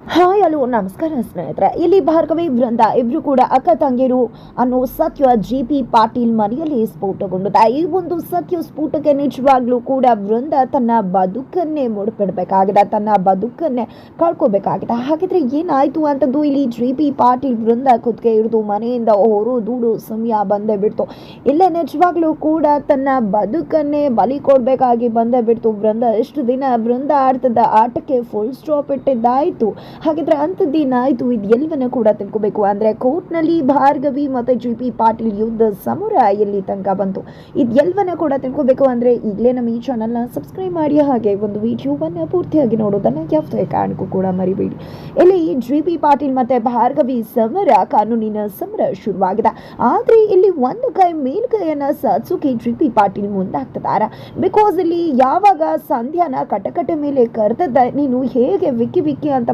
Hi hello ನಮಸ್ಕಾರ ಸ್ನೇಹಿತರೆ. ಇಲ್ಲಿ ಭಾರ್ಗವಿ ಬೃಂದ ಇಬ್ರು ಕೂಡ ಅಕ್ಕ ತಂಗಿರು ಅನ್ನೋ ಸತ್ಯ ಜಿ ಪಿ ಪಾಟೀಲ್ ಮನೆಯಲ್ಲಿ ಸ್ಫೋಟಗೊಂಡಿದೆ. ಈ ಒಂದು ಸತ್ಯ ಸ್ಫೋಟಕ್ಕೆ ನಿಜವಾಗ್ಲೂ ಕೂಡ ಬೃಂದ ತನ್ನ ಬದುಕನ್ನೇ ಮುಡುಪಿಡಬೇಕಾಗಿದೆ. ತನ್ನ ಬದುಕನ್ನೇ ಕಳ್ಕೊಬೇಕಾಗಿದೆ. ಹಾಗಿದ್ರೆ ಏನಾಯ್ತು ಅಂತದ್ದು ಇಲ್ಲಿ ಜಿ ಪಿ ಪಾಟೀಲ್ ಬೃಂದ ಕುತ್ತಿಗೆ ಹಿಡಿದು ಮನೆಯಿಂದ ಹೊರು ದೂಡು ಸಮಯ ಬಂದೇ ಬಿಡ್ತು. ಇಲ್ಲ ನಿಜವಾಗ್ಲೂ ಕೂಡ ತನ್ನ ಬದುಕನ್ನೇ ಬಲಿ ಕೊಡಬೇಕಾಗಿ ಬಂದೇ ಬಿಡ್ತು ಬೃಂದ ಎಷ್ಟು ದಿನ ಬೃಂದ ಆಡ್ತದ ಆಟಕ್ಕೆ ಫುಲ್ ಸ್ಟಾಪ್ ಇಟ್ಟಿದ್ದಾಯ್ತು. ಹಾಗಿದ್ರೆ ಅಂಥದ್ದೇನಾಯ್ತು ಇದು ಎಲ್ಲವನ್ನ ಕೂಡ ತಿಳ್ಕೊಬೇಕು. ಅಂದ್ರೆ ಕೋರ್ಟ್ನಲ್ಲಿ ಭಾರ್ಗವಿ ಮತ್ತೆ ಜಿ ಪಿ ಪಾಟೀಲ್ ಯುದ್ಧ ಸಮರ ಎಲ್ಲಿ ತನಕ ಬಂತು. ಇದು ಎಲ್ಲವನ್ನ ಕೂಡ ತಿಳ್ಕೊಬೇಕು. ಅಂದ್ರೆ ಈಗಲೇ ನಮ್ಮ ಈ ಚಾನಲ್ನ ಸಬ್ಸ್ಕ್ರೈಬ್ ಮಾಡಿ, ಹಾಗೆ ಒಂದು ವಿಡಿಯೋವನ್ನ ಪೂರ್ತಿಯಾಗಿ ನೋಡೋದನ್ನ ಯಾವುದೇ ಕಾರಣಕ್ಕೂ ಕೂಡ ಮರಿಬೇಡಿ. ಇಲ್ಲಿ ಜಿ ಪಿ ಪಾಟೀಲ್ ಮತ್ತೆ ಭಾರ್ಗವಿ ಸಮರ ಕಾನೂನಿನ ಸಮರ ಶುರುವಾಗಿದೆ. ಆದ್ರೆ ಇಲ್ಲಿ ಒಂದು ಕೈ ಮೇಲ್ಕೈಯನ್ನು ಸಾಧಿಸೋಕೆ ಜಿ ಪಿ ಪಾಟೀಲ್ ಮುಂದಾಗ್ತಿದ್ದಾರೆ. ಬಿಕಾಸ್ ಇಲ್ಲಿ ಯಾವಾಗ ಸಂಧ್ಯಾನ ಕಟಕಟ ಮೇಲೆ ಕರೆದದ್ದ, ನೀನು ಹೇಗೆ ವಿಕ್ಕಿ ವಿಕ್ಕಿ ಅಂತ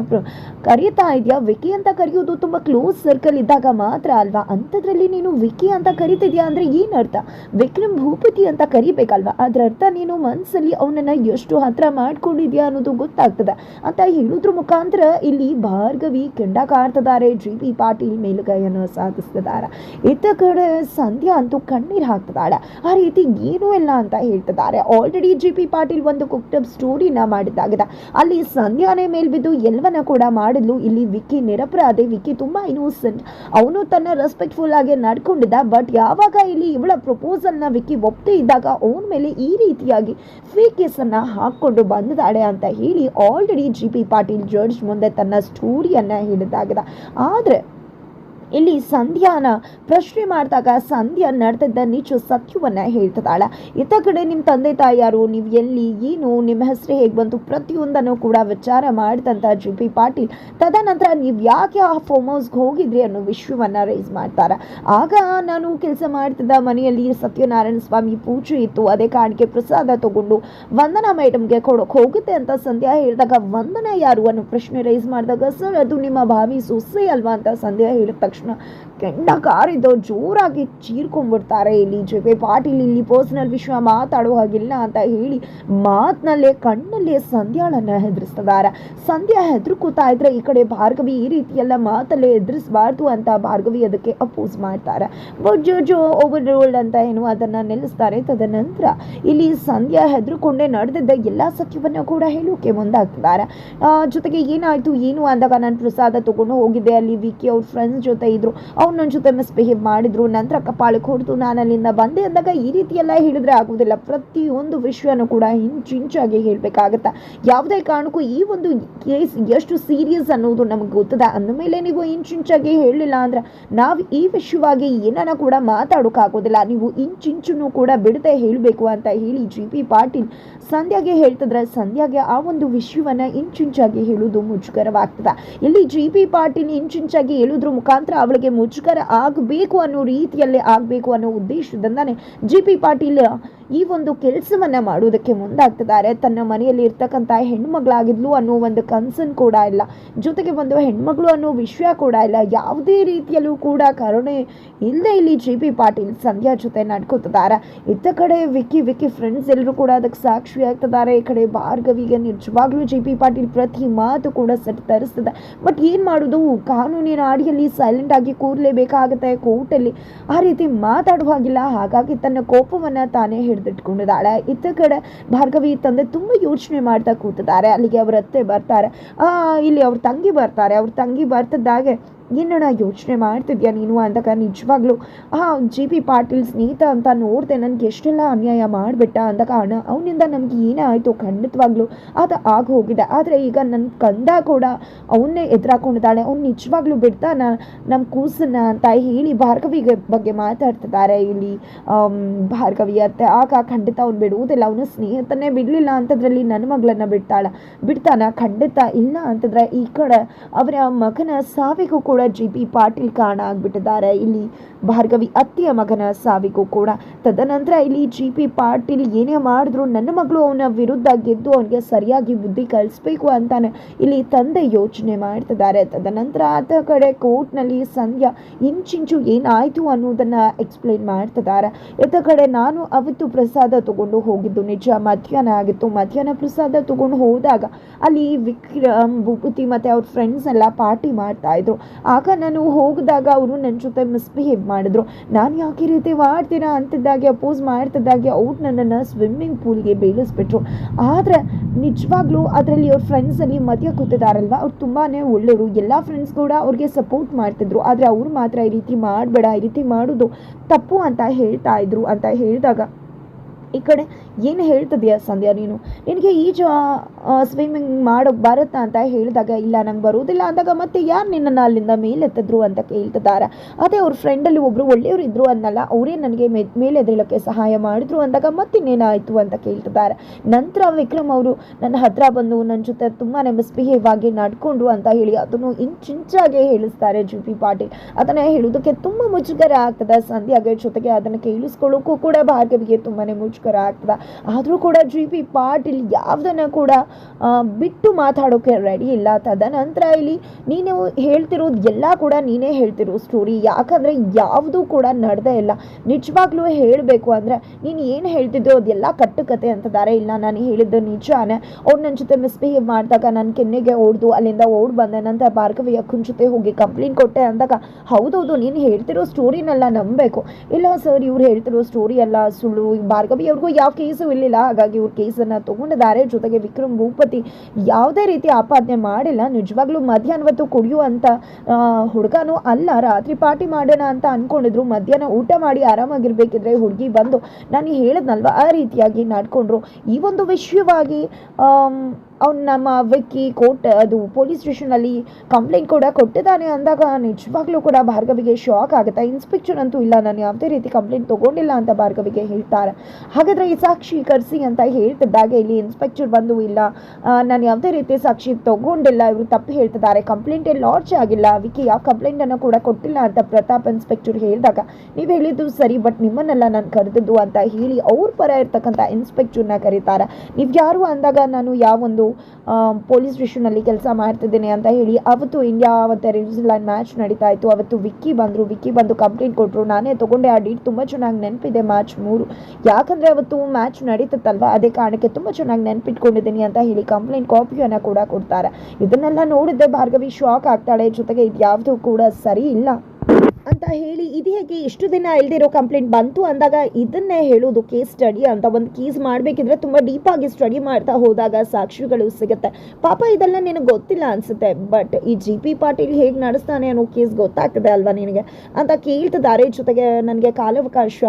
ಕರೀತಾ ಇದೆಯಾ? ವಿಕಿ ಅಂತ ಕರೆಯೋದು ತುಂಬಾ ಕ್ಲೋಸ್ ಸರ್ಕಲ್ ಇದ್ದಾಗ ಮಾತ್ರ ಅಲ್ವಾ? ಅಂಥದ್ರಲ್ಲಿ ನೀನು ವಿಕಿ ಅಂತ ಕರಿತಿದ್ಯಾ ಅಂದ್ರೆ ಏನರ್ಥ ವಿಕ್ರಮ್ ಭೂಪತಿ ಅಂತ ಕರಿಬೇಕಲ್ವಾ? ಅದರ ಅರ್ಥ ನೀನು ಮನಸ್ಸಲ್ಲಿ ಅವನನ್ನ ಎಷ್ಟು ಹತ್ರ ಮಾಡ್ಕೊಂಡಿದ್ಯಾ ಅನ್ನೋದು ಗೊತ್ತಾಗ್ತದೆ. ಅಂತ ಹೇಳೋದ್ರ ಮುಖಾಂತರ ಇಲ್ಲಿ ಭಾರ್ಗವಿ ಕೆಂಡ ಕಾಡ್ತಿದ್ದಾರೆ ಜಿ ಪಿ ಪಾಟೀಲ್ ಮೇಲುಗೈಯನ್ನು ಸಾಧಿಸ್ತಿದ್ದಾರೆ. ಇತ್ತ ಕಡೆ ಸಂಧ್ಯಾ ಅಂತೂ ಕಣ್ಣೀರು ಹಾಕ್ತದಾಳ ಆ ರೀತಿ ಏನೂ ಇಲ್ಲ ಅಂತ ಹೇಳ್ತಿದ್ದಾರೆ. ಆಲ್ರೆಡಿ ಜಿ ಪಿ ಪಾಟೀಲ್ ಒಂದು ಕುಕ್ಟಬ್ ಸ್ಟೋರಿನ ಮಾಡಿದ್ದಾಗಿದೆ. ಅಲ್ಲಿ ಸಂಧ್ಯಾನೇ ಮೇಲ್ಬಿದ್ದು ಎಲ್ಲವನ್ನ ಕೂಡ ಮಾಡಿದ್ಲು. ಇಲ್ಲಿ ವಿಕ್ಕಿ ನಿರಪರಾಧಿ. ವಿಕ್ಕಿ ತುಂಬ ಇನ್ನೋಸೆಂಟ್ ಅವನು ತನ್ನ ರೆಸ್ಪೆಕ್ಟ್ಫುಲ್ ಆಗಿ ನಡ್ಕೊಂಡಿದ್ದ. ಬಟ್ ಯಾವಾಗ ಇಲ್ಲಿ ಇವಳ ಪ್ರಪೋಸಲ್ನ ವಿಕ್ಕಿ ಒಪ್ಪದೇ ಇದ್ದಾಗ ಅವನ ಮೇಲೆ ಈ ರೀತಿಯಾಗಿ ಫೇಕ್ ಕೇಸನ್ನು ಹಾಕ್ಕೊಂಡು ಬಂದಿದ್ದಾಳೆ ಅಂತ ಹೇಳಿ already G P Patil judge ಮುಂದೆ ತನ್ನ ಸ್ಟೋರಿಯನ್ನು ಹೇಳಿದ್ದಾಗಿದೆ. ಆದ್ರೆ ಇಲ್ಲಿ ಸಂಧ್ಯಾನ ಪ್ರಶ್ನೆ ಮಾಡಿದಾಗ ಸಂಧ್ಯಾ ನಡೆದಿದ್ದ ನಿಜ ಸತ್ಯವನ್ನು ಹೇಳ್ತಿದ್ದಾಳೆ. ಇತ್ತ ಕಡೆ ನಿಮ್ಮ ತಂದೆ ತಾಯಿಯಾರು, ನೀವು ಎಲ್ಲಿ, ಏನು, ನಿಮ್ಮ ಹೆಸರು ಹೇಗೆ ಬಂತು ಪ್ರತಿಯೊಂದನ್ನು ಕೂಡ ವಿಚಾರ ಮಾಡಿದಂಥ ಜಿ ಪಿ ಪಾಟೀಲ್. ತದನಂತರ ನೀವು ಯಾಕೆ ಆ ಫಾರ್ಮ್ ಹೌಸ್ಗೆ ಹೋಗಿದ್ರಿ ಅನ್ನೋ ವಿಷಯವನ್ನು ರೈಸ್ ಮಾಡ್ತಾರೆ. ಆಗ ನಾನು ಕೆಲಸ ಮಾಡ್ತಿದ್ದ ಮನೆಯಲ್ಲಿ ಸತ್ಯನಾರಾಯಣ ಸ್ವಾಮಿ ಪೂಜೆ ಇತ್ತು. ಅದೇ ಕಾರಣಕ್ಕೆ ಪ್ರಸಾದ ತಗೊಂಡು ವಂದನಾ ಮೇಡಮ್ಗೆ ಕೊಡೋಕೆ ಹೋಗುತ್ತೆ ಅಂತ ಸಂಧ್ಯಾ ಹೇಳಿದಾಗ ವಂದನಾ ಯಾರು ಅನ್ನೋ ಪ್ರಶ್ನೆ ರೈಸ್ ಮಾಡಿದಾಗ, ಸರ್, ಅದು ನಿಮ್ಮ ಭಾವಿ ಸೊಸೆ ಅಲ್ವಾ? ಅಂತ ಸಂಧ್ಯಾ ಹೇಳಿದ ತಕ್ಷಣ Nó ಕೆಂಡ ಕಾರಿದ್ದು ಜೋರಾಗಿ ಚೀರ್ಕೊಂಡ್ಬಿಡ್ತಾರೆ. ಇಲ್ಲಿ ಜೊತೆ ಪಾಟೀಲ್ ಇಲ್ಲಿ ಪರ್ಸನಲ್ ವಿಷಯ ಮಾತಾಡೋ ಹಾಗಿಲ್ಲ ಅಂತ ಹೇಳಿ ಮಾತಿನಲ್ಲೇ ಕಣ್ಣಲ್ಲೇ ಸಂಧ್ಯಾಳನ್ನ ಹೆದರಿಸ್ತಿದ್ದಾರೆ. ಸಂಧ್ಯಾ ಹೆದರ್ಕೋತಾ ಇದ್ರೆ ಈ ಕಡೆ ಭಾರ್ಗವಿ ಈ ರೀತಿ ಎಲ್ಲ ಮಾತಲ್ಲೇ ಎದುರಿಸಬಾರ್ದು ಅಂತ ಭಾರ್ಗವಿ ಅದಕ್ಕೆ ಅಪೋಸ್ ಮಾಡ್ತಾರೆ. ಬಟ್ ಜೋ ಓವರ್ ರೋಲ್ಡ್ ಅಂತ ಏನು ಅದನ್ನ ನಿಲ್ಲಿಸ್ತಾರೆ. ತದನಂತರ ಇಲ್ಲಿ ಸಂಧ್ಯಾ ಹೆದರ್ಕೊಂಡೇ ನಡೆದಿದ್ದ ಎಲ್ಲ ಸತ್ಯವನ್ನ ಕೂಡ ಹೇಳೋಕೆ ಮುಂದಾಗ್ತಿದ್ದಾರೆ. ಜೊತೆಗೆ ಏನಾಯ್ತು, ಏನು ಅಂದಾಗ ನಾನು ಪ್ರಸಾದ ತಗೊಂಡು ಹೋಗಿದ್ದೆ. ಅಲ್ಲಿ ವಿಕಿ ಅವ್ರ ಫ್ರೆಂಡ್ಸ್ ಜೊತೆ ಇದ್ರು. ಅವ್ರು ನನ್ನ ಜೊತೆ ಮಿಸ್ಬಿಹೇವ್ ಮಾಡಿದ್ರು, ನಂತರ ಕಪಾಳಕ್ಕೆ ಹೊಡೆದು ನಾನು ಅಲ್ಲಿಂದ ಬಂದೆ ಅಂದಾಗ ಈ ರೀತಿಯೆಲ್ಲ ಹೇಳಿದ್ರೆ ಆಗುದಿಲ್ಲ ಪ್ರತಿಯೊಂದು ವಿಷಯನೂ ಕೂಡ ಇಂಚಿಂಚಾಗಿ ಹೇಳಬೇಕಾಗತ್ತೆ? ಯಾವುದೇ ಕಾರಣಕ್ಕೂ ಈ ಒಂದು ಕೇಸ್ ಎಷ್ಟು ಸೀರಿಯಸ್ ಅನ್ನೋದು ನಮಗೆ ಗೊತ್ತದೆ? ಅಂದಮೇಲೆ ನೀವು ಇಂಚಿಂಚಾಗಿ ಹೇಳಲಿಲ್ಲ ಅಂದ್ರೆ ನಾವು ಈ ವಿಷಯವಾಗಿ ಏನನ್ನ ಕೂಡ ಮಾತಾಡೋಕ್ಕಾಗೋದಿಲ್ಲ ನೀವು ಇಂಚಿಂಚನ್ನು ಕೂಡ ಬಿಡದೆ ಹೇಳಬೇಕು ಅಂತ ಹೇಳಿ ಜಿ ಪಿ ಪಾಟೀಲ್ ಸಂಧ್ಯಾಗೆ ಹೇಳ್ತಿದ್ರೆ ಸಂಧ್ಯಾಗೆ ಆ ಒಂದು ವಿಷಯವನ್ನ ಇಂಚಿಂಚಾಗಿ ಹೇಳೋದು ಮುಜುಗರವಾಗ್ತದೆ. ಇಲ್ಲಿ ಜಿ ಪಿ ಪಾಟೀಲ್ ಇಂಚಿಂಚಾಗಿ ಹೇಳುದ್ರ ಮುಖಾಂತರ ಅವಳಿಗೆ ಮುಜುಗರ ಆಗಬೇಕು ಅನ್ನೋ ರೀತಿಯಲ್ಲೇ ಆಗಬೇಕು ಅನ್ನೋ ಉದ್ದೇಶದಿಂದಾನೆ ಜಿ ಪಿ ಪಾಟೀಲ್ ಈ ಒಂದು ಕೆಲಸವನ್ನ ಮಾಡೋದಕ್ಕೆ ಮುಂದಾಗ್ತಿದ್ದಾರೆ. ತನ್ನ ಮನೆಯಲ್ಲಿ ಇರ್ತಕ್ಕಂಥ ಹೆಣ್ಮಗಳಾಗಿದ್ಲು ಅನ್ನೋ ಒಂದು ಕನ್ಸನ್ ಕೂಡ ಇಲ್ಲ. ಜೊತೆಗೆ ಒಂದು ಹೆಣ್ಮಗಳು ಅನ್ನೋ ವಿಷಯ ಕೂಡ ಇಲ್ಲ. ಯಾವುದೇ ರೀತಿಯಲ್ಲೂ ಕೂಡ ಕರುಣೆ ಇಲ್ಲದೆ ಇಲ್ಲಿ ಜಿ ಪಿ ಪಾಟೀಲ್, ಸಂಧ್ಯಾ ಜೊತೆ ನಡ್ಕೋತಿದ್ದಾರೆ. ಇತ್ತ ಕಡೆ ವಿಕ್ಕಿ ವಿಕ್ಕಿ ಫ್ರೆಂಡ್ಸ್ ಎಲ್ಲರೂ ಕೂಡ ಅದಕ್ಕೆ ಸಾಕ್ಷಿ ಆಗ್ತಿದ್ದಾರೆ. ಈ ಕಡೆ ಭಾರ್ಗವಿಗೆ ನಿಜವಾಗ್ಲೂ ಜಿ ಪಿ ಪಾಟೀಲ್ ಪ್ರತಿ ಮಾತು ಕೂಡ ಸೆಟ್ ತರಿಸ್ತದೆ ಬಟ್ ಏನು ಮಾಡೋದು? ಕಾನೂನಿನ ಅಡಿಯಲ್ಲಿ ಸೈಲೆಂಟ್ ಆಗಿ ಕೂರ್ಲೇಬೇಕಾಗುತ್ತೆ ಕೋರ್ಟಲ್ಲಿ. ಆ ರೀತಿ ಮಾತಾಡುವ ಹಾಗಿಲ್ಲ. ಹಾಗಾಗಿ ತನ್ನ ಕೋಪವನ್ನ ತಾನೇ ಹಿಡಿದಿಟ್ಕೊಂಡಿದ್ದಾಳೆ. ಇತ್ತ ಕಡೆ ಭಾರ್ಗವಿ ತಂದೆ ತುಂಬ ಯೋಚನೆ ಮಾಡ್ತಾ ಕೂತಿದ್ದಾರೆ. ಅಲ್ಲಿಗೆ ಅವರ ಅತ್ತೆ ಬರ್ತಾರೆ. ಇಲ್ಲಿ ಅವ್ರ ತಂಗಿ ಬರ್ತಾರೆ. ಅವ್ರ ತಂಗಿ ಬರ್ತಿದ್ದಾಗೆ ಏನಣ್ಣ ಯೋಚನೆ ಮಾಡ್ತಿದ್ಯಾ ನೀನು ಅಂದಾಗ ನಿಜವಾಗ್ಲೂ ಆ ಜಿ ಪಿ ಪಾಟೀಲ್ ಸ್ನೇಹಿತ ಅಂತ ನೋಡಿದೆ, ನನಗೆ ಎಷ್ಟೆಲ್ಲ ಅನ್ಯಾಯ ಮಾಡಿಬಿಟ್ಟ ಅಂದಾಗ ಅಣ್ಣ ಅವನಿಂದ ನಮ್ಗೆ ಏನೇ ಆಯಿತು ಖಂಡಿತವಾಗ್ಲೂ ಅದು ಆಗ ಹೋಗಿದೆ. ಆದರೆ ಈಗ ನನ್ನ ಕಂದ ಕೂಡ ಅವನ್ನೇ ಎದುರಾಕೊಂಡಿದ್ದಾಳೆ. ಅವ್ನು ನಿಜವಾಗ್ಲೂ ಬಿಡ್ತಾನ? ನಮ್ಮ ಕೂಸನ್ನ ಅಂತ ಹೇಳಿ ಭಾರ್ಗವಿಗೆ ಬಗ್ಗೆ ಮಾತಾಡ್ತಿದ್ದಾರೆ ಇಲ್ಲಿ. ಭಾರ್ಗವಿ ಅತ್ತೆ, ಆಗ ಖಂಡಿತ ಅವ್ನು ಬಿಡುವುದಿಲ್ಲ. ಅವನು ಸ್ನೇಹಿತನೇ ಬಿಡಲಿಲ್ಲ ಅಂತದ್ರಲ್ಲಿ ನನ್ನ ಮಗಳನ್ನ ಬಿಡ್ತಾಳ, ಬಿಡ್ತಾನ? ಖಂಡಿತ ಇಲ್ಲ ಅಂತಂದ್ರೆ ಈ ಕಡೆ ಅವರ ಮಗನ ಸಾವಿಗೂ ಕೂಡ ಜಿ ಪಿ ಪಾಟೀಲ್ ಕಾರಣ ಆಗಿಬಿಟ್ಟಿದ್ದಾರೆ. ಇಲ್ಲಿ ಭಾರ್ಗವಿ ಅತ್ತೆಯ ಮಗನ ಸಾವಿಗೂ ಕೂಡ. ತದನಂತರ ಇಲ್ಲಿ ಜಿ ಪಿ ಪಾಟೀಲ್ ಏನೇ ಮಾಡಿದ್ರು ನನ್ನ ಮಗಳು ಅವನ ವಿರುದ್ಧ ಗೆದ್ದು ಅವನಿಗೆ ಸರಿಯಾಗಿ ಬುದ್ಧಿ ಕಲಿಸ್ಬೇಕು ಅಂತಾನೆ ಇಲ್ಲಿ ತಂದೆ ಯೋಚನೆ ಮಾಡ್ತಿದ್ದಾರೆ. ತದನಂತರ ಆತ ಕಡೆ ಕೋರ್ಟ್ನಲ್ಲಿ ಸಂಧ್ಯಾ ಇಂಚಿಂಚು ಏನಾಯಿತು ಅನ್ನೋದನ್ನು ಎಕ್ಸ್ಪ್ಲೈನ್ ಮಾಡ್ತಿದ್ದಾರೆ. ಇತ್ತ ಕಡೆ ನಾನು ಅವತ್ತು ಪ್ರಸಾದ ತಗೊಂಡು ಹೋಗಿದ್ದು ನಿಜ, ಮಧ್ಯಾಹ್ನ ಆಗಿತ್ತು. ಮಧ್ಯಾಹ್ನ ಪ್ರಸಾದ ತಗೊಂಡು ಹೋದಾಗ ಅಲ್ಲಿ ವಿಕ್ರಮ್, ಭೂಪತಿ ಮತ್ತು ಅವ್ರ ಫ್ರೆಂಡ್ಸ್ ಎಲ್ಲ ಪಾರ್ಟಿ ಮಾಡ್ತಾ ಇದ್ರು. ಆಗ ನಾನು ಹೋಗಿದಾಗ ಅವರು ನನ್ನ ಜೊತೆ ಮಿಸ್ಬಿಹೇವ್ ಮಾಡಿದ್ರು. ನಾನು ಯಾಕೆ ಈ ರೀತಿ ಮಾಡ್ತೀರಾ ಅಂತಿದ್ದಾಗೆ, ಅಪೋಸ್ ಮಾಡ್ತಿದ್ದಾಗೆ, ಅವ್ರು ನನ್ನನ್ನು ಸ್ವಿಮ್ಮಿಂಗ್ ಪೂಲ್ಗೆ ಬೀಳಿಸ್ಬಿಟ್ರು. ಆದರೆ ನಿಜವಾಗ್ಲೂ ಅದರಲ್ಲಿ ಅವ್ರ ಫ್ರೆಂಡ್ಸಲ್ಲಿ ಮಧ್ಯ ಕೂತಿದಾರಲ್ವ? ಅವ್ರು ತುಂಬಾ ಒಳ್ಳೆಯವರು. ಎಲ್ಲ ಫ್ರೆಂಡ್ಸ್ ಕೂಡ ಅವ್ರಿಗೆ ಸಪೋರ್ಟ್ ಮಾಡ್ತಿದ್ರು. ಆದರೆ ಅವ್ರು ಮಾತ್ರ ಈ ರೀತಿ ಮಾಡಬೇಡ, ಈ ರೀತಿ ಮಾಡೋದು ತಪ್ಪು ಅಂತ ಹೇಳ್ತಾ ಇದ್ರು. ಅಂತ ಹೇಳಿದಾಗ ಈ ಕಡೆ ಏನು ಹೇಳ್ತಿದ್ಯಾ ಸಂಧ್ಯಾ ನೀನು? ನಿನಗೆ ಈಜು ಸ್ವಿಮ್ಮಿಂಗ್ ಮಾಡೋಕ್ಕೆ ಬರುತ್ತಾ ಅಂತ ಹೇಳಿದಾಗ ಇಲ್ಲ, ನಂಗೆ ಬರೋದಿಲ್ಲ ಅಂದಾಗ ಮತ್ತೆ ಯಾರು ನಿನ್ನನ್ನು ಅಲ್ಲಿಂದ ಮೇಲೆತ್ತಿದ್ರು ಅಂತ ಕೇಳ್ತಿದ್ದಾರೆ. ಅದೇ ಅವ್ರ ಫ್ರೆಂಡಲ್ಲಿ ಒಬ್ಬರು ಒಳ್ಳೆಯವರು ಇದ್ದರು ಅನ್ನಲ್ಲ, ಅವರೇ ನನಗೆ ಮೇ ಮೇಲೆದ್ರಳಕ್ಕೆ ಸಹಾಯ ಮಾಡಿದ್ರು ಅಂದಾಗ ಮತ್ತಿನ್ನೇನಾಯಿತು ಅಂತ ಕೇಳ್ತಿದ್ದಾರೆ. ನಂತರ ವಿಕ್ರಮ್ ಅವರು, ನನ್ನ ಹತ್ರ ಬಂದು ನನ್ನ ಜೊತೆ ತುಂಬಾ ಮಿಸ್ಬಿಹೇವ್ ಆಗಿ ನಡ್ಕೊಂಡ್ರು ಅಂತ ಹೇಳಿ ಅದನ್ನು ಇಂಚಿಂಚಾಗೆ ಹೇಳಿಸ್ತಾರೆ ಜಿ ಪಿ ಪಾಟೀಲ್. ಅದನ್ನು ಹೇಳೋದಕ್ಕೆ ತುಂಬ ಮುಜುಗರ ಆಗ್ತದೆ ಸಂಧ್ಯಾಗೆ ಜೊತೆಗೆ ಅದನ್ನು ಕೇಳಿಸ್ಕೊಳ್ಳೋಕ್ಕೂ ಕೂಡ ಭಾರ್ಗವಿಗೆ ತುಂಬಾ ಮುಜುಗರ ಆಗ್ತದೆ. ಆದರೂ ಕೂಡ ಜಿ ಪಿ ಪಾಟೀಲ್ ಯಾವುದನ್ನು ಕೂಡ ಬಿಟ್ಟು ಮಾತಾಡೋಕ್ಕೆ ರೆಡಿ ಇಲ್ಲ. ತದನಂತರ ಇಲ್ಲಿ ನೀನು ಹೇಳ್ತಿರೋದು ಎಲ್ಲ ಕೂಡ ನೀನೇ ಹೇಳ್ತಿರೋ ಸ್ಟೋರಿ ಯಾಕಂದರೆ ಯಾವುದೂ ಕೂಡ ನಡೆದೇ ಇಲ್ಲ. ನಿಜವಾಗ್ಲೂ ಹೇಳಬೇಕು ಅಂದರೆ ನೀನು ಏನು ಹೇಳ್ತಿದ್ದೋ ಅದೆಲ್ಲ ಕಟ್ಟುಕತೆ ಅಂತದಾರೆ ಇಲ್ಲ. ನಾನು ಹೇಳಿದ್ದು ನಿಜಾನೇ. ಅವ್ರು ನನ್ನ ಜೊತೆ ಮಿಸ್ಬಿಹೇವ್ ಮಾಡಿದಾಗ ನನ್ನ ಕೆನ್ನೆಗೆ ಓಡ್ದು, ಅಲ್ಲಿಂದ ಓಡಿ ಬಂದೆ ನಂತರ ಅಕ್ಕನ ಜೊತೆ ಹೋಗಿ ಕಂಪ್ಲೇಂಟ್ ಕೊಟ್ಟೆ ಅಂದಾಗ, ಹೌದೌದು, ನೀನು ಹೇಳ್ತಿರೋ ಸ್ಟೋರಿನೆಲ್ಲ ನಂಬಬೇಕು. ಇಲ್ಲ ಸರ್ ಇವ್ರು ಹೇಳ್ತಿರೋ ಸ್ಟೋರಿ ಎಲ್ಲ ಸುಳ್ಳು. ಭಾರ್ಗವಿ ಅವ್ರಿಗೂ ಯಾವ ಕೇಸು ಇರಲಿಲ್ಲ. ಹಾಗಾಗಿ ಇವ್ರ ಕೇಸನ್ನು ತಗೊಂಡಿದ್ದಾರೆ. ಜೊತೆಗೆ ವಿಕ್ರಮ್ ಭೂಪತಿ ಯಾವುದೇ ರೀತಿ ಆಪಾದನೆ ಮಾಡಿಲ್ಲ. ನಿಜವಾಗ್ಲೂ ಮಧ್ಯಾಹ್ನ ಹೊತ್ತು ಕುಡಿಯುವಂಥ ಹುಡುಗನೂ ಅಲ್ಲ. ರಾತ್ರಿ ಪಾರ್ಟಿ ಮಾಡೋಣ ಅಂತ ಅನ್ಕೊಂಡಿದ್ರು. ಮಧ್ಯಾಹ್ನ ಊಟ ಮಾಡಿ ಆರಾಮಾಗಿರ್ಬೇಕಿದ್ರೆ ಹುಡುಗಿ ಬಂದು ನಾನು ಹೇಳಿದ್ನಲ್ವ, ಆ ರೀತಿಯಾಗಿ ನಡ್ಕೊಂಡ್ರು. ಈ ಒಂದು ವಿಷಯವಾಗಿ ಅವ್ನು ನಮ್ಮ ವಿಕ್ಕಿ ಕೋರ್ಟ್ ಅದು ಪೊಲೀಸ್ ಸ್ಟೇಷನಲ್ಲಿ ಕಂಪ್ಲೇಂಟ್ ಕೂಡ ಕೊಟ್ಟಿದ್ದಾನೆ ಅಂದಾಗ ನಿಜವಾಗ್ಲೂ ಕೂಡ ಭಾರ್ಗವಿಗೆ ಶಾಕ್ ಆಗುತ್ತೆ. ಇನ್ಸ್ಪೆಕ್ಷನ್ ಅಂತೂ ಇಲ್ಲ, ನಾನು ಯಾವುದೇ ರೀತಿ ಕಂಪ್ಲೇಂಟ್ ತೊಗೊಂಡಿಲ್ಲ ಅಂತ ಭಾರ್ಗವಿಗೆ ಹೇಳ್ತಾರೆ. ಹಾಗಾದರೆ ಈ ಸಾಕ್ಷಿ ಕರೆಸಿ ಅಂತ ಹೇಳ್ತಿದ್ದಾಗ, ಇಲ್ಲಿ ಇನ್ಸ್ಪೆಕ್ಟರ್ ಬಂದು ಇಲ್ಲ ನಾನು ಯಾವುದೇ ರೀತಿ ಸಾಕ್ಷಿ ತಗೊಂಡಿಲ್ಲ, ಇವರು ತಪ್ಪು ಹೇಳ್ತಿದ್ದಾರೆ ಕಂಪ್ಲೇಂಟೇ ಲಾಡ್ಜ್ ಆಗಿಲ್ಲ, ವಿಕ್ಕಿ ಯಾವ ಕಂಪ್ಲೇಂಟನ್ನು ಕೂಡ ಕೊಟ್ಟಿಲ್ಲ ಅಂತ ಪ್ರತಾಪ್ ಇನ್ಸ್ಪೆಕ್ಟರ್ ಹೇಳಿದಾಗ, ನೀವು ಹೇಳಿದ್ದು ಸರಿ ಬಟ್ ನಿಮ್ಮನ್ನೆಲ್ಲ ನಾನು ಕರೆದಿದ್ದು ಅಂತ ಹೇಳಿ ಅವ್ರ ಪರ ಇರ್ತಕ್ಕಂಥ ಇನ್ಸ್ಪೆಕ್ಟರ್ನ ಕರೀತಾರೆ. ನೀವು ಯಾರು ಅಂದಾಗ ನಾನು ಯಾವೊಂದು ಪೊಲೀಸ್ ಸ್ಟೇಷನಲ್ಲಿ ಕೆಲಸ ಮಾಡ್ತಿದ್ದೇನೆ ಅಂತ ಹೇಳಿ ಅವತ್ತು ಇಂಡಿಯಾ ಮತ್ತು ನ್ಯೂಜಿಲ್ಯಾಂಡ್ ಮ್ಯಾಚ್ ನಡೀತಾ ಇತ್ತು. ಅವತ್ತು ವಿಕ್ಕಿ ಬಂದರು. ವಿಕ್ಕಿ ಬಂದು ಕಂಪ್ಲೇಂಟ್ ಕೊಟ್ಟರು ನಾನೇ ತೊಗೊಂಡೆ ಆ ಡೇಟ್ ತುಂಬ ಚೆನ್ನಾಗಿ ನೆನಪಿದೆ ಮ್ಯಾಚ್ ಮೂರು. ಯಾಕಂದರೆ ಅವತ್ತು ಮ್ಯಾಚ್ ನಡೀತತ್ತಲ್ವ? ಅದೇ ಕಾರಣಕ್ಕೆ ತುಂಬ ಚೆನ್ನಾಗಿ ನೆನಪಿಟ್ಕೊಂಡಿದ್ದೀನಿ ಅಂತ ಹೇಳಿ ಕಂಪ್ಲೇಂಟ್ ಕಾಪಿಯನ್ನು ಕೂಡ ಕೊಡ್ತಾರೆ. ಇದನ್ನೆಲ್ಲ ನೋಡಿದ್ದೆ ಭಾರ್ಗವಿ. ಶಾಕ್ ಆಗ್ತಾಳೆ. ಜೊತೆಗೆ ಇದು ಯಾವುದೂ ಕೂಡ ಸರಿ ಇಲ್ಲ. ಹೇಳಿ ಇದು ಹೇಗೆ ಇಷ್ಟು ದಿನ ಇಲ್ದಿರೋ ಕಂಪ್ಲೇಂಟ್ ಬಂತು ಅಂದಾಗ ಇದನ್ನೇ ಹೇಳೋದು ಕೇಸ್ ಸ್ಟಡಿ ಅಂತ ಒಂದು ಕೇಸ್ ಮಾಡಬೇಕಿದ್ರೆ ತುಂಬ ಡೀಪಾಗಿ ಸ್ಟಡಿ ಮಾಡ್ತಾ ಹೋದಾಗ ಸಾಕ್ಷಿಗಳು ಸಿಗುತ್ತೆ. ಪಾಪ ಇದೆಲ್ಲ ನಿನಗೆ ಗೊತ್ತಿಲ್ಲ ಅನಿಸುತ್ತೆ ಬಟ್ ಈ ಜಿ ಪಿ ಪಾಟೀಲ್ ಹೇಗೆ ನಡೆಸ್ತಾನೆ ಅನ್ನೋ ಕೇಸ್ ಗೊತ್ತಾಗ್ತದೆ ಅಲ್ವಾ ನಿನಗೆ? ಅಂತ ಕೇಳ್ತಿದ್ದಾರೆ, ಜೊತೆಗೆ ನನಗೆ ಕಾಲಾವಕಾಶ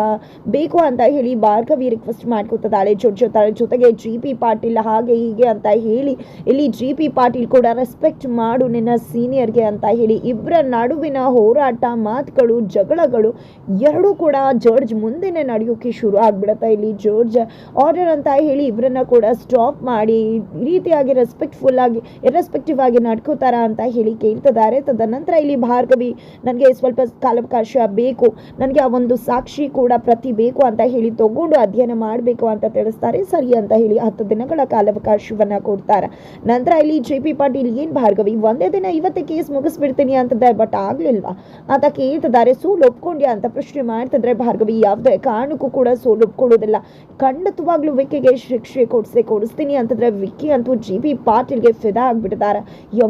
ಬೇಕು ಅಂತ ಹೇಳಿ ಭಾರ್ಗವಿ ರಿಕ್ವೆಸ್ಟ್ ಮಾಡ್ಕೊತಿದ್ದಾಳೆ ಜೊತೆ, ಜೊತೆಗೆ ಜಿ ಪಿ ಪಾಟೀಲ್ ಹಾಗೆ ಹೀಗೆ ಅಂತ ಹೇಳಿ, ಇಲ್ಲಿ ಜಿ ಪಿ ಪಾಟೀಲ್ ಕೂಡ ರೆಸ್ಪೆಕ್ಟ್ ಮಾಡು ನಿನ್ನ ಸೀನಿಯರ್ಗೆ ಅಂತ ಹೇಳಿ ಇಬ್ಬರ ನಡುವಿನ ಹೋರಾಟ ಮಾತುಗಳು ಜಗಳಗಳು, ಎರಡೂ ಕೂಡ ಜಾರ್ಜ್ ಮುಂದೆನೆ ನಡೆಯೋಕೆ ಶುರು ಆಗ್ಬಿಡತ್ತೆ. ಇಲ್ಲಿ ಜಾರ್ಜ್ ಆರ್ಡರ್ ಅಂತ ಹೇಳಿ ಇವರನ್ನ ಕೂಡ ಸ್ಟಾಪ್ ಮಾಡಿ ಈ ರೀತಿಯಾಗಿ ರೆಸ್ಪೆಕ್ಟ್ಫುಲ್ ಆಗಿ ಇರ್ರೆಸ್ಪೆಕ್ಟಿವ್ ಆಗಿ ನಡ್ಕೋತಾರ ಅಂತ ಹೇಳಿ ಕೇಳ್ತಿದ್ದಾರೆ. ತದನಂತರ ಇಲ್ಲಿ ಭಾರ್ಗವಿ, ನನಗೆ ಸ್ವಲ್ಪ ಕಾಲಾವಕಾಶ ಬೇಕು, ನನಗೆ ಆ ಒಂದು ಸಾಕ್ಷಿ ಕೂಡ ಪ್ರತಿ ಬೇಕು ಅಂತ ಹೇಳಿ ತಗೊಂಡು ಅಧ್ಯಯನ ಮಾಡಬೇಕು ಅಂತ ತಿಳಿಸ್ತಾರೆ. ಸರಿ ಅಂತ ಹೇಳಿ ಹತ್ತು ದಿನಗಳ ಕಾಲಾವಕಾಶವನ್ನ ಕೊಡ್ತಾರೆ. ನಂತರ ಇಲ್ಲಿ ಜೆ ಪಿ ಪಾಟೀಲ್, ಏನ್ ಭಾರ್ಗವಿ, ಒಂದೇ ದಿನ ಇವತ್ತೇ ಕೇಸ್ ಮುಗಿಸ್ಬಿಡ್ತೀನಿ ಅಂತದ ಬಟ್ ಆಗ್ಲಿಲ್ವಾ? ಅಂತ ಕೇಳ್ತಿದ್ದಾರೆ. ಸೋಲು ಒಪ್ಕೊಂಡ್ಯಾ ಅಂತ ಪ್ರಶ್ನೆ ಮಾಡ್ತಿದ್ರೆ ಭಾರ್ಗವಿ, ಯಾವುದೇ ಕಾರಣಕ್ಕೂ ಕೂಡ ಸೋಲು ಒಪ್ಕೊಳ್ಳೋದಿಲ್ಲ ಖಂಡಿತವಾಗ್ಲೂ ವಿಕ್ಕಿಗೆ ಶಿಕ್ಷೆ ಕೊಡಿಸೇ ಕೊಡಿಸ್ತೀನಿ ಅಂತಂದ್ರೆ ವಿಕ್ಕಿ ಅಂತೂ ಜಿ ಬಿ ಪಾಟೀಲ್ಗೆ ಫಿದಾ ಆಗ್ಬಿಟ್ಟಿದ್ದಾರೆ. ಈ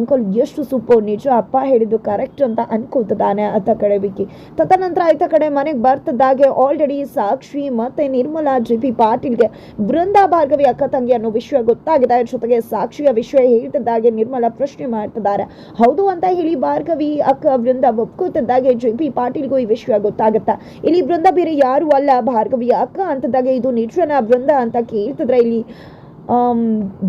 ಎಷ್ಟು ಸೂಪರ್, ನಿಜ ಅಪ್ಪ ಹೇಳಿದ್ದು ಕರೆಕ್ಟ್ ಅಂತ ಅನ್ಕೋತಿದ್ದಾನೆ ಆತ ಕಡೆ ವಿಕ್ಕಿ. ತದನಂತರ ಆಯ್ತ ಕಡೆ ಮನೆಗೆ ಬರ್ತಿದ್ದಾಗೆ ಆಲ್ರೆಡಿ ಸಾಕ್ಷಿ ಮತ್ತೆ ನಿರ್ಮಲಾ ಜಿ ಬಿ ಪಾಟೀಲ್ಗೆ. ಬೃಂದಾ ಭಾರ್ಗವಿ ಅಕ್ಕ ತಂಗಿ ಅನ್ನೋ ವಿಷಯ ಗೊತ್ತಾಗಿದೆ. ಜೊತೆಗೆ ಸಾಕ್ಷಿಯ ವಿಷಯ ಹೇಳ್ತಿದ್ದಾಗೆ ನಿರ್ಮಲಾ ಪ್ರಶ್ನೆ ಮಾಡ್ತಿದ್ದಾರೆ. ಹೌದು ಅಂತ ಹೇಳಿ ಭಾರ್ಗವಿ, ಅಕ್ಕ, ಬೃಂದ ಒಪ್ಕೋತಿದ್ದಾಗೆ ಜಿ ಪಿ ಪಾಟೀಲ್ಗೂ ಈ ವಿಷಯ ಗೊತ್ತಾಗುತ್ತಾ? ಇಲ್ಲಿ ಬೃಂದ ಬೇರೆ ಯಾರು ಅಲ್ಲ. ಭಾರ್ಗವಿ ಅಕ್ಕ ಅಂತದಾಗ ಇದು ನಿಜನ ಬೃಂದ ಅಂತ ಕೇಳ್ತಿದ್ರೆ ಇಲ್ಲಿ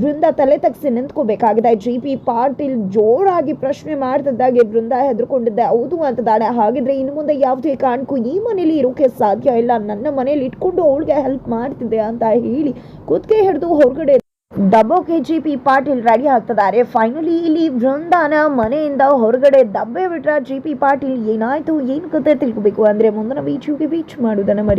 ಬೃಂದ ತಲೆ ತಗ್ಸಿ ನಿಂತ್ಕೋಬೇಕಾಗಿದೆ. ಜಿ ಪಿ ಪಾಟೀಲ್ ಜೋರಾಗಿ ಪ್ರಶ್ನೆ ಮಾಡ್ತಿದ್ದಾಗೆ ಬೃಂದ ಹೆದರ್ಕೊಂಡಿದ್ದೆ. ಹೌದು ಅಂತದಾಳೆ. ಹಾಗಿದ್ರೆ ಇನ್ನು ಮುಂದೆ ಯಾವುದೇ ಕಾರಣಕ್ಕೂ ಈ ಮನೇಲಿ ಇರೋಕೆ ಸಾಧ್ಯ ಇಲ್ಲ. ನನ್ನ ಮನೇಲಿ ಇಟ್ಕೊಂಡು ಅವಳಿಗೆ ಹೆಲ್ಪ್ ಮಾಡ್ತಿದ್ದೆ ಅಂತ ಹೇಳಿ ಕುತ್ತಿಗೆ ಹಿಡಿದು ಹೊರಗಡೆ ದಬ್ಬೋಕೆ ಜಿ ಪಿ ಪಾಟೀಲ್ ರೆಡಿ ಆಗ್ತಿದ್ದಾರೆ. ಫೈನಲಿ ಇಲ್ಲಿ ಬೃಂದಾನ ಮನೆಯಿಂದ ಹೊರಗಡೆ ದಬ್ಬೆ ಬಿಟ್ರ ಜಿ ಪಿ ಪಾಟೀಲ್ ಏನಾಯ್ತು? ಏನ್ ಕತೆ ತಿಳ್ಕೊಬೇಕು? ಅಂದ್ರೆ ಮುಂದಿನ ವೀಚ್ ಮಾಡುದನ್ನ ಮರಿ